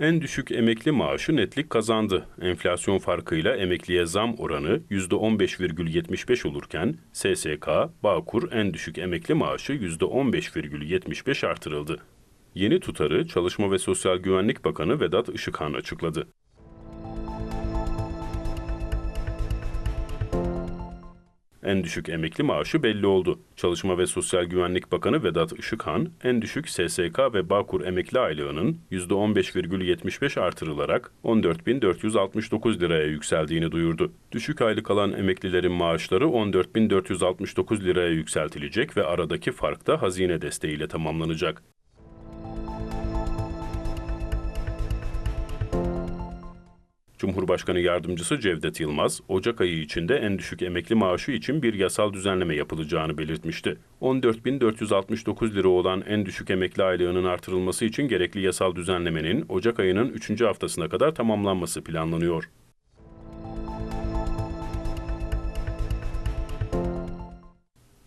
En düşük emekli maaşı netlik kazandı. Enflasyon farkıyla emekliye zam oranı %15,75 olurken SSK, Bağkur en düşük emekli maaşı %15,75 artırıldı. Yeni tutarı Çalışma ve Sosyal Güvenlik Bakanı Vedat Işıkhan açıkladı. En düşük emekli maaşı belli oldu. Çalışma ve Sosyal Güvenlik Bakanı Vedat Işıkhan, en düşük SSK ve Bağkur emekli aylığının %15,75 artırılarak 14.469 liraya yükseldiğini duyurdu. Düşük aylık alan emeklilerin maaşları 14.469 liraya yükseltilecek ve aradaki fark da hazine desteğiyle tamamlanacak. Cumhurbaşkanı Yardımcısı Cevdet Yılmaz, Ocak ayı içinde en düşük emekli maaşı için bir yasal düzenleme yapılacağını belirtmişti. 14.469 lira olan en düşük emekli aylığının artırılması için gerekli yasal düzenlemenin Ocak ayının 3. haftasına kadar tamamlanması planlanıyor.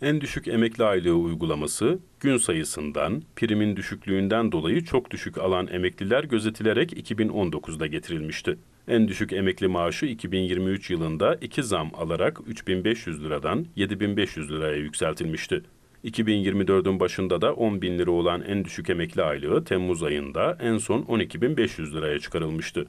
En düşük emekli aylığı uygulaması gün sayısından, primin düşüklüğünden dolayı çok düşük alan emekliler gözetilerek 2019'da getirilmişti. En düşük emekli maaşı 2023 yılında iki zam alarak 3500 liradan 7500 liraya yükseltilmişti. 2024'ün başında da 10 bin lira olan en düşük emekli aylığı Temmuz ayında en son 12.500 liraya çıkarılmıştı.